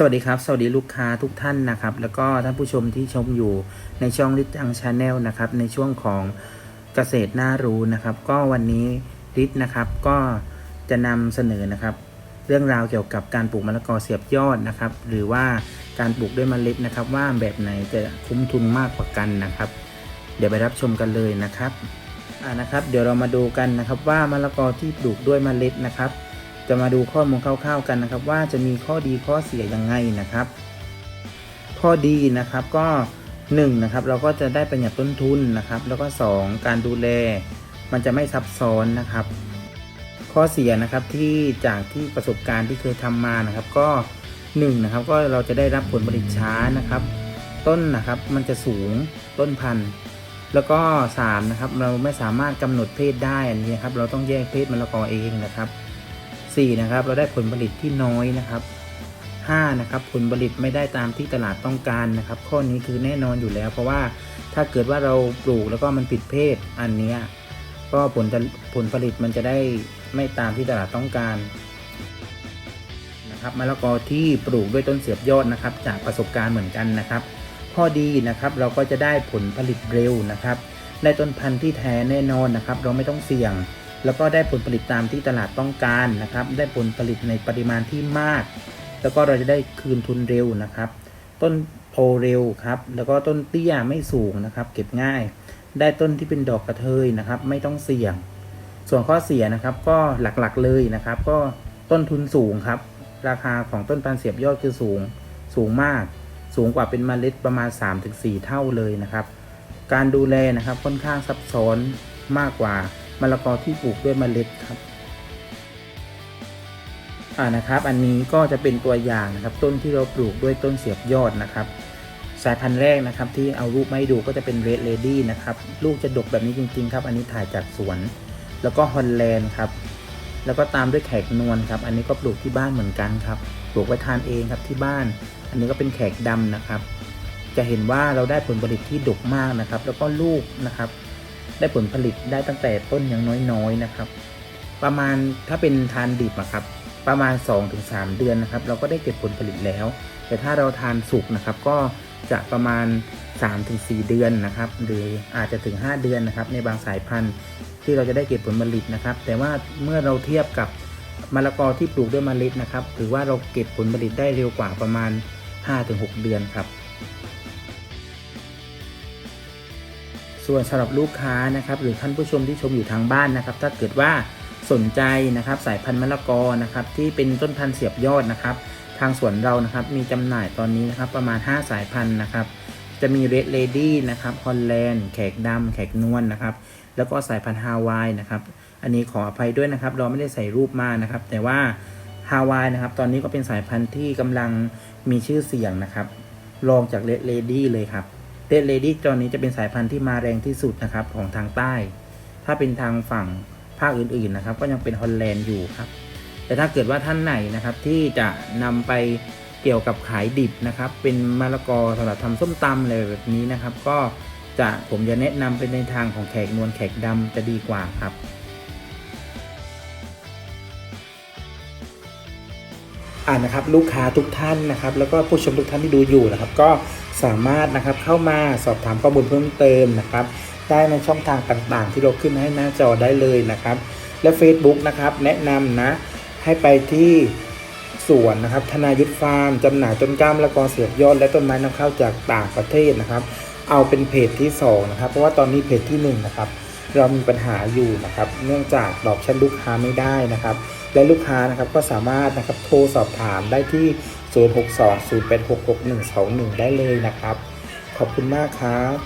สวัสดีครับ สวัสดีลูกค้าทุกท่านนะครับ แล้วก็ท่านผู้ชมที่ชมอยู่ในช่องริจังชาแนลนะครับ ในช่วงของเกษตรน่ารู้นะครับ ก็วันนี้ริทนะครับ ก็จะนำเสนอนะครับ เรื่องราวเกี่ยวกับการปลูกมะละกอเสียบยอดนะครับ หรือว่าการปลูกด้วยเมล็ดนะครับ ว่าแบบไหนจะคุ้มทุนมากกว่ากันนะครับ เดี๋ยวไปรับชมกันเลยนะครับอ่านะครับ เดี๋ยวเรามาดูกันนะครับว่ามะละกอที่ปลูกด้วยเมล็ดนะครับ จะมาดูข้อมูลคร่าวๆกันนะครับ ว่าจะมีข้อดีข้อเสียยังไงนะครับ ข้อดีนะครับก็1นนะครับเราก็จะได้ประหยัดต้นทุนนะครับ แล้วก็ 2 การดูแล มันจะไม่ซับซ้อนนะครับ ข้อเสียนะครับที่จากที่ประสบการณ์ที่เคยทำมานะครับ ก็1นนะครับก็เราจะได้รับผลผลิตช้านะครับ ต้นนะครับมันจะสูงต้นพันธุ์แล้วก็3นะครับเราไม่สามารถกำหนดเพศได้อันนี้ครับ เราต้องแยกเพศมะละกอเองนะครับ 4นะครับเราได้ผลผลิตที่น้อยนะครับ5นะครับผลผลิตไม่ได้ตามที่ตลาดต้องการนะครับ ข้อนี้คือแน่นอนอยู่แล้ว เพราะว่าถ้าเกิดว่าเราปลูกแล้วก็มันผิดเพศอันนี้ก็ผลจะผลผลิตมันจะได้ไม่ตามที่ตลาดต้องการนะครับมะละกอที่ปลูกด้วยต้นเสียบยอดนะครับ จากประสบการณ์เหมือนกันนะครับ ข้อดีนะครับเราก็จะได้ผลผลิตเร็วนะครับได้ต้นพันธุ์ที่แท้แน่นอนนะครับ เราไม่ต้องเสี่ยง แล้วก็ได้ผลผลิตตามที่ตลาดต้องการนะครับ ได้ผลผลิตในปริมาณที่มาก แล้วก็เราจะได้คืนทุนเร็วนะครับ ต้นโตเร็วครับ แล้วก็ต้นเตี้ยไม่สูงนะครับ เก็บง่าย ได้ต้นที่เป็นดอกกระเทยนะครับ ไม่ต้องเสี่ยง ส่วนข้อเสียนะครับก็หลักๆเลยนะครับ ก็ต้นทุนสูงครับ ราคาของต้นพันเสียบยอดคือสูง สูงมาก สูงกว่าเป็นเมล็ดประมาณ 3-4 เท่าเลยนะครับ การดูแลนะครับค่อนข้างซับซ้อนมากกว่า มะละกอที่ปลูกด้วยเมล็ดครับอ่านะครับ อันนี้ก็จะเป็นตัวอย่างนะครับ ต้นที่เราปลูกด้วยต้นเสียบยอดนะครับ สายพันธุ์แรกนะครับที่เอารูปมาให้ดูก็จะเป็น Red Lady นะครับ ลูกจะดกแบบนี้จริง ๆ ครับ อันนี้ถ่ายจากสวน แล้วก็ฮอลแลนด์ครับ แล้วก็ตามด้วยแขกนวลครับ อันนี้ก็ปลูกที่บ้านเหมือนกันครับปลูกไว้ทานเองครับที่บ้าน อันนี้ก็เป็นแขกดำนะครับ จะเห็นว่าเราได้ผลผลิตที่ดกมากนะครับ แล้วก็ลูกนะครับ ได้ผลผลิตได้ตั้งแต่ต้นยังน้อยๆนะครับ ประมาณถ้าเป็นทานดิบอะครับ ประมาณ 2-3 เดือนนะครับ เราก็ได้เก็บผลผลิตแล้ว แต่ถ้าเราทานสุกนะครับ ก็จะประมาณ 3-4 เดือนนะครับ หรืออาจจะถึง 5 เดือนนะครับ ในบางสายพันธุ์ที่เราจะได้เก็บผลผลิตนะครับ แต่ว่าเมื่อเราเทียบกับมะละกอที่ปลูกด้วยเมล็ดนะครับ ถือว่าเราเก็บผลผลิตได้เร็วกว่าประมาณ 5-6 เดือนครับ ส่วนสำหรับลูกค้านะครับหรือท่านผู้ชมที่ชมอยู่ทางบ้านนะครับ ถ้าเกิดว่าสนใจนะครับสายพันธุ์มะละกอนะครับที่เป็นต้นพันธุ์เสียบยอดนะครับ ทางสวนเรานะครับมีจำหน่ายตอนนี้นะครับประมาณ 5 สายพันธุ์นะครับ จะมี Red Lady นะครับฮอลแลนด์แขกดำแขกนวลนะครับ แล้วก็สายพันธุ์ฮาวายนะครับ อันนี้ขออภัยด้วยนะครับ เราไม่ได้ใส่รูปมานะครับ แต่ว่าฮาวายนะครับ ตอนนี้ก็เป็นสายพันธุ์ที่กำลังมีชื่อเสียงนะครับรองจาก Red Lady เลยครับ เดดเลดี้ตอนนี้จะเป็นสายพันธุ์ที่มาแรงที่สุดนะครับของทางใต้ ถ้าเป็นทางฝั่งภาคอื่นๆนะครับ ก็ยังเป็นฮอลแลนด์อยู่ครับ แต่ถ้าเกิดว่าท่านไหนนะครับที่จะนำไปเกี่ยวกับขายดิบนะครับ เป็นมะละกอสำหรับทำส้มตำอะไรแบบนี้นะครับ ก็จะผมจะแนะนำเป็นในทางของแขกนวลแขกดำจะดีกว่าครับ อ่านะครับลูกค้าทุกท่านนะครับ แล้วก็ผู้ชมทุกท่านที่ดูอยู่นะครับ ก็สามารถนะครับเข้ามาสอบถามข้อมูลเพิ่มเติมนะครับ ได้ในช่องทางต่างๆ ที่เราขึ้นให้หน้าจอได้เลยนะครับ และ Facebook นะครับ แนะนำนะให้ไปที่สวนนะครับธนายุทธฟาร์มจำหน่ายต้นกล้ามและกอเสียบยอด และต้นไม้นำเข้าจากต่างประเทศนะครับ เอาเป็นเพจที่2นะครับเพราะว่าตอนนี้เพจที่1นะครับเรามีปัญหาอยู่นะครับ เนื่องจากตอบแชทลูกค้าไม่ได้นะครับ และลูกค้านะครับก็สามารถนะครับโทรสอบถามได้ที่ 0620866121 ได้เลยนะครับ ขอบคุณมากครับ